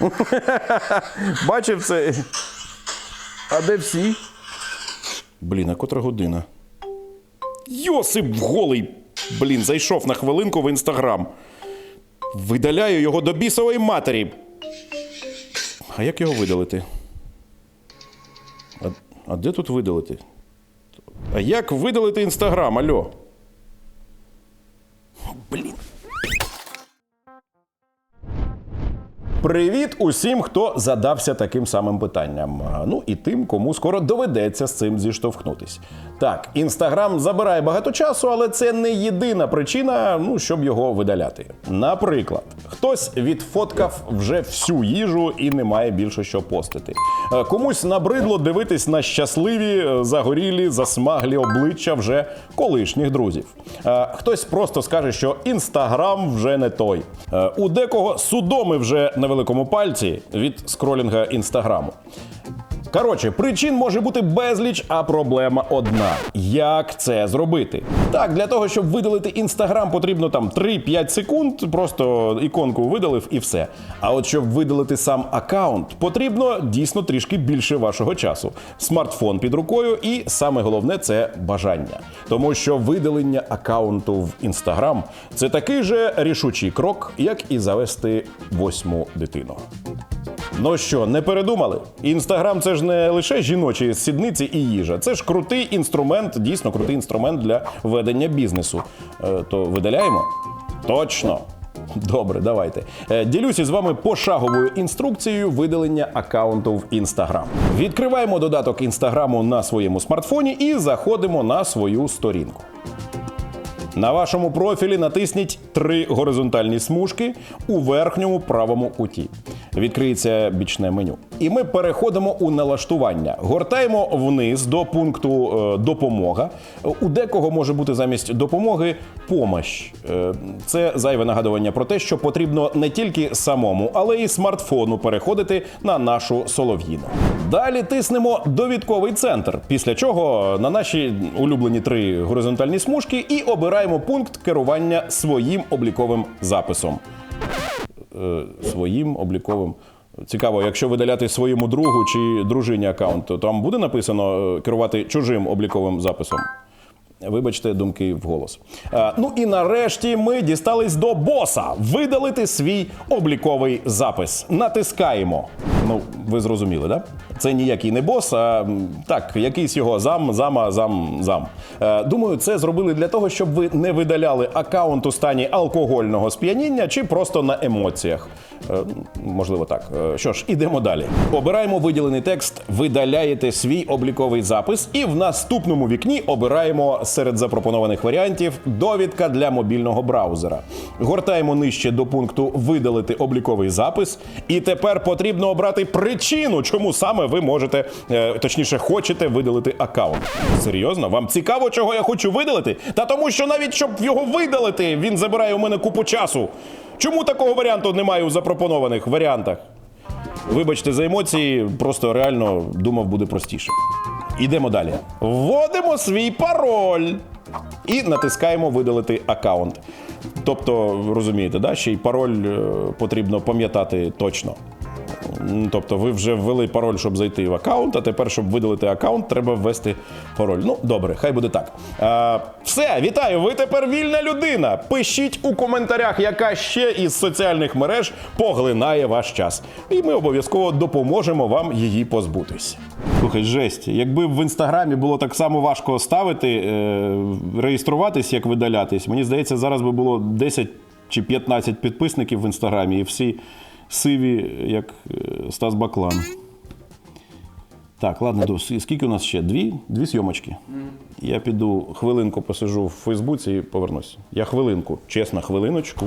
Бачив це. А де всі? Блін, а котра година? Йосип голий. Блін, зайшов на хвилинку в інстаграм. Видаляю його до бісової матері. А як його видалити? А, а де тут видалити? А як видалити інстаграм? Альо? Привіт усім, хто задався таким самим питанням. Ну і тим, кому скоро доведеться з цим зіштовхнутись. Так, інстаграм забирає багато часу, але це не єдина причина, ну щоб його видаляти. Наприклад, хтось відфоткав вже всю їжу і не має більше що постити. Е, Комусь набридло дивитись на щасливі, е, загорілі, засмаглі обличчя вже колишніх друзів. Е, Хтось просто скаже, що інстаграм вже не той. Е, У декого судоми вже на великому пальці від скролінга інстаграму. Коротше, причин може бути безліч, а проблема одна: як це зробити? Так, для того, щоб видалити інстаграм, потрібно там 3-5 секунд, просто іконку видалив і все. А от щоб видалити сам аккаунт, потрібно дійсно трішки більше вашого часу. Смартфон під рукою, і саме головне це бажання. Тому що видалення аккаунту в інстаграм це такий же рішучий крок, як і завести восьму дитину. Ну що, не передумали? Інстаграм це ж не лише жіночі сідниці і їжа. Це ж крутий інструмент, дійсно крутий інструмент для ведення бізнесу. Е, то видаляємо? Точно. Добре, давайте. Е, Ділюся з вами пошаговою інструкцією видалення аккаунту в Інстаграм. Відкриваємо додаток інстаграму на своєму смартфоні і заходимо на свою сторінку. На вашому профілі натисніть три горизонтальні смужки у верхньому правому куті. Відкриється бічне меню. І ми переходимо у налаштування. Гортаємо вниз до пункту е, допомога. У декого може бути замість допомоги помощ. Е, це зайве нагадування про те, що потрібно не тільки самому, але й смартфону переходити на нашу солов'їну. Далі тиснемо довідковий центр, після чого на наші улюблені три горизонтальні смужки і обираємо пункт керування своїм обліковим записом. Е, своїм обліковим. Цікаво, якщо видаляти своєму другу чи дружині аккаунт, то там буде написано е, керувати чужим обліковим записом. Вибачте, думки вголос. А, ну і нарешті ми дістались до боса. Видалити свій обліковий запис. Натискаємо. Ну, ви зрозуміли, да? Це ніякий не бос, а так, якийсь його зам, зама, зам, зам. Е, думаю, це зробили для того, щоб ви не видаляли аккаунт у стані алкогольного сп'яніння чи просто на емоціях. Е, можливо, так. Е, що ж, ідемо далі. Обираємо виділений текст, видаляєте свій обліковий запис, і в наступному вікні обираємо серед запропонованих варіантів довідка для мобільного браузера. Гортаємо нижче до пункту Видалити обліковий запис. І тепер потрібно обрати причину, чому саме ви можете, е, точніше, хочете видалити аккаунт. Серйозно? Вам цікаво, чого я хочу видалити? Та тому, що навіть щоб його видалити, він забирає у мене купу часу. Чому такого варіанту немає у запропонованих варіантах? Вибачте за емоції, просто реально думав, буде простіше. Ідемо далі. Вводимо свій пароль і натискаємо видалити аккаунт. Тобто, розумієте, да? ще й пароль е, потрібно пам'ятати точно. Тобто ви вже ввели пароль, щоб зайти в аккаунт, а тепер, щоб видалити аккаунт, треба ввести пароль. Ну, добре, хай буде так. А, все, вітаю! Ви тепер вільна людина. Пишіть у коментарях, яка ще із соціальних мереж поглинає ваш час. І ми обов'язково допоможемо вам її позбутись. Слухай, жесть, якби в інстаграмі було так само важко ставити, е, реєструватись, як видалятись, мені здається, зараз би було 10 чи 15 підписників в інстаграмі, і всі сиві, як е, Стас Баклан. Так, ладно, то скільки у нас ще? Дві? Дві сйомочки. Я піду хвилинку посижу в Фейсбуці і повернусь. Я хвилинку, чесно, хвилиночку.